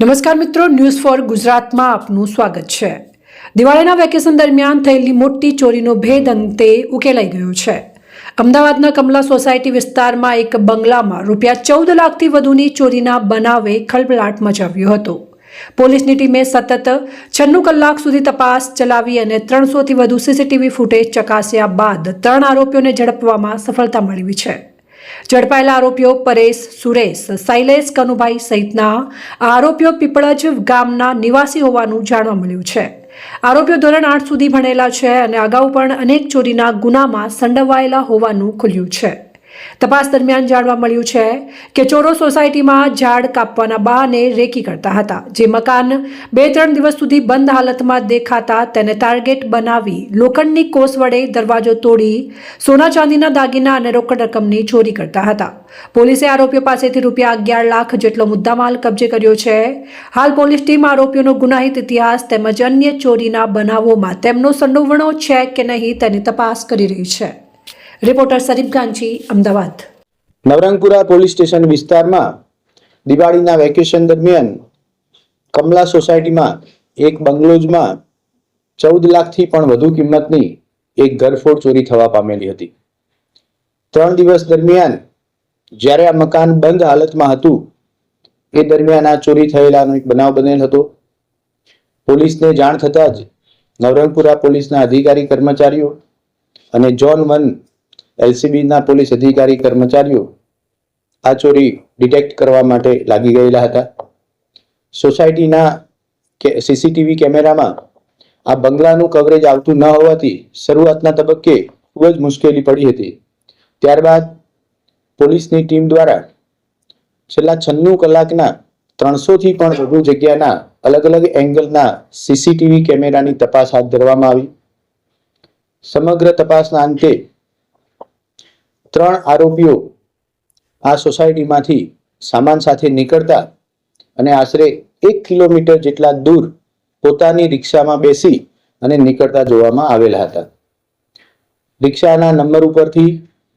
નમસ્કાર મિત્રો, news for ગુજરાતમાં આપનું સ્વાગત છે. દિવાળીના વેકેશન દરમિયાન થયેલી મોટી ચોરીનો ભેદ અંતે ઉકેલાઈ ગયો છે. અમદાવાદના કમલા સોસાયટી વિસ્તારમાં એક બંગલામાં રૂપિયા ચૌદ લાખથી વધુની ચોરીના બનાવે ખળભળાટ મચાવ્યો હતો. પોલીસની ટીમે સતત છન્નું કલાક સુધી તપાસ ચલાવી અને ત્રણસોથી વધુ સીસીટીવી ફૂટેજ ચકાસ્યા બાદ ત્રણ આરોપીઓને ઝડપવામાં સફળતા મેળવી છે. ઝડપાયેલા આરોપીઓ પરેશ, સુરેશ, શૈલેષ, કનુભાઈ સહિતના આરોપીઓ પીપળજ ગામના નિવાસી હોવાનું જાણવા મળ્યું છે. આરોપીઓ ધોરણ આઠ સુધી ભણેલા છે અને અગાઉ પણ અનેક ચોરીના ગુનામાં સંડવાયેલા હોવાનું ખુલ્યું છે. તપાસ દરમિયાન જાણવા મળ્યું છે કે ચોરો સોસાયટીમાં ઝાડ કાપવાના બહાને રેકી કરતા હતા, જે મકાન બે ત્રણ દિવસ સુધી બંધ હાલતમાં દેખાતા તેને ટાર્ગેટ બનાવી લોખંડની કોસ વડે દરવાજો તોડી સોના ચાંદીના દાગીના અને રોકડ રકમની ચોરી કરતા હતા. પોલીસે આરોપીઓ પાસેથી રૂપિયા અગિયાર લાખ જેટલો મુદ્દામાલ કબજે કર્યો છે. હાલ પોલીસ ટીમ આરોપીઓનો ગુનાહિત ઇતિહાસ તેમજ અન્ય ચોરીના બનાવોમાં તેમનો સંડોવણો છે કે નહીં તેની તપાસ કરી રહી છે. Reporter Sarif Ganchi, Ahmedabad. Navrangpura police station વિસ્તારમાં દિવાળીના વેકેશન દરમિયાન કમલા સોસાયટીમાં એક બંગલોઝમાં ચૌદ લાખથી પણ વધુ કિંમતની એક ઘરફોડ ચોરી થવા પામેલી હતી. ત્રણ દિવસ દરમિયાન જ્યારે આ મકાન બંધ હાલતમાં હતું, એ દરમિયાન આ ચોરી થયેલાનો એક બનાવ બનેલ હતો. પોલીસને જાણ થતાં જ નવરંગપુરા પોલીસના અધિકારી કર્મચારીઓ અને જોન વન એલસીબીના પોલીસ અધિકારી કર્મચારીઓ આ ચોરી ડિટેક્ટ કરવા માટે લાગી ગયેલા હતા. સોસાયટીના સીસીટીવી કેમેરામાં આ બંગલાનું કવરેજ આવતું ન હોવાથી શરૂઆતના તબક્કે ખૂબ જ મુશ્કેલી પડી હતી. ત્યારબાદ પોલીસની ટીમ દ્વારા છેલ્લા છન્નું કલાકના ત્રણસોથી પણ વધુ જગ્યાના અલગ અલગ એંગલના સીસીટીવી કેમેરાની તપાસ હાથ ધરવામાં આવી. સમગ્ર તપાસના અંતે ત્રણ આરોપીઓ આ સોસાયટીમાંથી સામાન સાથે નીકળતા અને આશરે એક કિલોમીટર જેટલા દૂર પોતાની રિક્ષામાં બેસી અને નીકળતા જોવામાં આવેલા હતા. રિક્ષાના નંબર ઉપરથી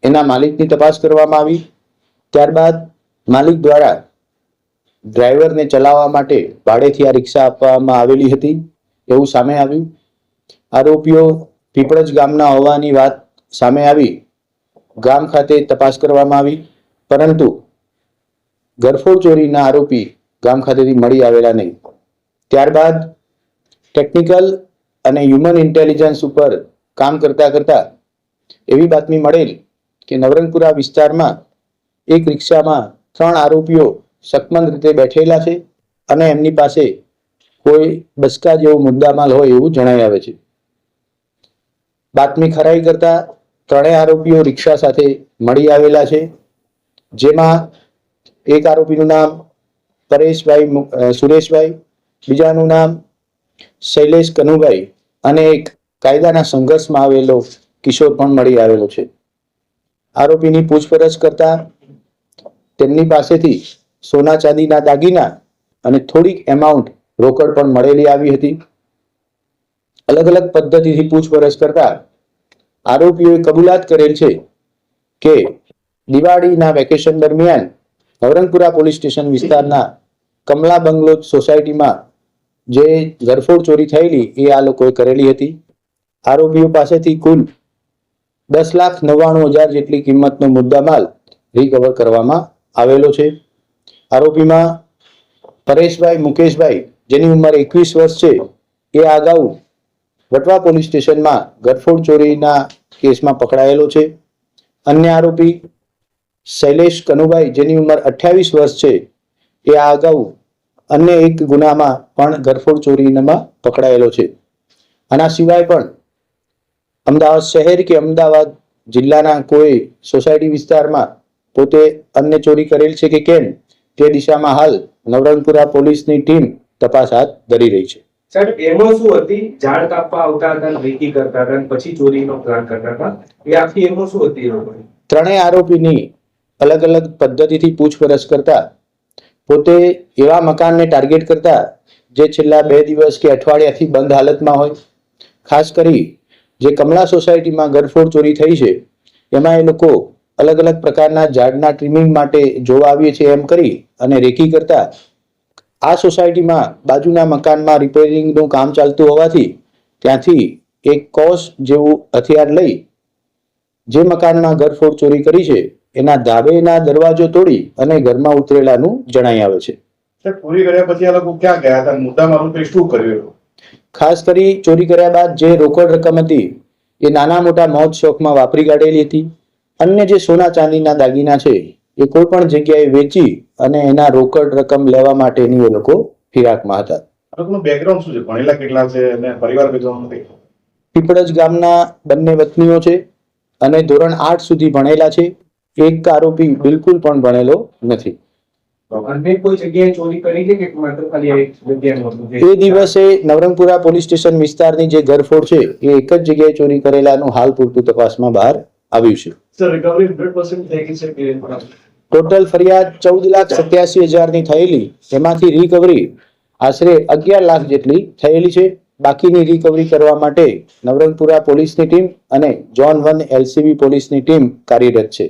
એના માલિકની તપાસ કરવામાં આવી. ત્યારબાદ માલિક દ્વારા ડ્રાઈવરને ચલાવવા માટે ભાડેથી આ રિક્ષા આપવામાં આવેલી હતી. એવું સામે આવ્યું. આરોપીઓ પીપળજ ગામના હોવાની વાત સામે આવી. ગામ ખાતે તપાસ કરવામાં આવી, પરંતુ ગરફોડ ચોરીના આરોપી ગામ ખાતેથી મળી આવેલા નહીં. ત્યારબાદ ટેકનિકલ અને હ્યુમન ઇન્ટેલિજન્સ ઉપર કામ કરતા કરતા એવી બાતમી મળેલ કે નવરંગપુરા વિસ્તારમાં એક રિક્ષામાં ત્રણ આરોપીઓ શકમંદ રીતે બેઠેલા છે અને એમની પાસે કોઈ બસકા જેવો મુદ્દામાલ હોય એવું જણાઈ આવે છે. બાતમી ખરાઈ કરતા ત્રણેય આરોપીઓ રિક્ષા સાથે મળી આવેલા છે. જેમાં એક આરોપીનું નામ પરેશભાઈ સુરેશભાઈ, બીજાનું નામ શૈલેષ કનુભાઈ અને એક કાયદાના સંઘર્ષમાં આવેલો કિશોર પણ મળી આવેલો છે. આરોપીની પૂછપરછ કરતા તેમની પાસેથી સોના ચાંદીના દાગીના અને થોડીક એમાઉન્ટ રોકડ પણ મળેલી આવી હતી. અલગ અલગ પદ્ધતિથી પૂછપરછ કરતા આરોપીઓએ કબૂલાત કરેલ છે કે દિવાળીના વેકેશન દરમિયાન નવરંગપુરા પોલીસ સ્ટેશન વિસ્તારના કમલા બંગલો સોસાયટીમાં જે ઘરફોડ ચોરી થયેલી એ આ લોકોએ કરેલી હતી. આરોપીઓ પાસેથી કુલ દસ લાખ નવ્વાણું હજાર જેટલી કિંમતનો મુદ્દામાલ રિકવર કરવામાં આવેલો છે. આરોપીમાં પરેશભાઈ મુકેશભાઈ, જેની ઉંમર એકવીસ વર્ષ છે, એ અગાઉ વટવા પોલીસ સ્ટેશનમાં ગરફોડ ચોરીના કેસમાં પકડાયેલો છે. અન્ય આરોપી શૈલેષ કનુભાઈ, જેની ઉંમર અઠ્યાવીસ વર્ષ છે, એ આ અગાઉ અન્ય એક ગુનામાં પણ ગરફોડ ચોરીમાં પકડાયેલો છે. આના સિવાય પણ અમદાવાદ શહેર કે અમદાવાદ જિલ્લાના કોઈ સોસાયટી વિસ્તારમાં પોતે અન્ય ચોરી કરેલ છે કે કેમ, તે દિશામાં હાલ નવરંગપુરા પોલીસની ટીમ તપાસ હાથ ધરી રહી છે. સાહેબ, એમાં શું હતી? ઝાડ કાપવા આવતા હતા રેકી કરતા હતા પછી ચોરીનો પ્લાન કરતા હતા. એ આખી એમાં શું હતી ત્રણેય આરોપીની અલગ અલગ પદ્ધતિથી પૂછપરછ કરતા, પોતે એવા મકાનને ટાર્ગેટ કરતા, જે છેલ્લા બે દિવસ કે અઠવાડિયાથી બંધ હાલતમાં હોય. ખાસ કરી જે કમલા સોસાયટીમાં ગરફોડ ચોરી થઈ છે, એમાં એ લોકો અલગ અલગ પ્રકારના ઝાડના ટ્રીમિંગ માટે જોવા આવીએ છીએ એમ કરી અને રેકી કરતા આ સોસાયટીમાં બાજુના મકાનમાં રિપેરિંગનું કામ ચાલતું હોવાથી ત્યાંથી એક કોસ જેવું હથિયાર લઈ જે મકાનમાં ઘરફોડ ચોરી કરી છે એના ધાબેના દરવાજો તોડી અને ઘરમાં ઉતરેલાનું જણાઈ આવે છે. ચોરી કર્યા પછી આ લોકો ક્યાં ગયા હતા? મુદ્દા શું કર્યું ખાસ કરી ચોરી કર્યા બાદ જે રોકડ રકમ હતી એ નાના મોટા મોજ શોખમાં વાપરી કાઢેલી હતી. અન્ય જે સોના ચાંદીના દાગીના છે એ કોઈ પણ જગ્યાએ વેચી અને એના રોકડ રકમ લેવા માટેની એ લોકો ફિરાકમાં હતા. લોકોનું બેકગ્રાઉન્ડ શું છે? ભણેલા કેટલા છે અને પરિવાર કેટલો પીપળજ ગામના બંને વતનીઓ છે અને ધોરણ આઠ સુધી ભણેલા છે. એક આરોપી બિલકુલ પણ ભણેલો નથી. અન્ય કોઈ જગ્યાએ ચોરી કરી છે કે માત્ર ખાલી આ એક જગ્યાએ હતું જે- એ દિવસે નવરંગપુરા પોલીસ સ્ટેશન વિસ્તારની જે ઘરફોડ છે એ એક જ જગ્યાએ ચોરી કરેલાનું હાલ પૂરતું તપાસમાં બહાર આવ્યું છે. સર રિકવરી હંડ્રેડ પર્સન્ટ થઈ ગઈ છે કે ટોટલ ફરિયાદ ચૌદ લાખ સત્યાસી હજારની થયેલી. જેમાંથી રિકવરી આશરે અગિયાર લાખ જેટલી થયેલી છે. બાકીની રિકવરી કરવા માટે નવરંગપુરા પોલીસની ટીમ અને જોન વન એલસીબી પોલીસની ટીમ કાર્યરત છે.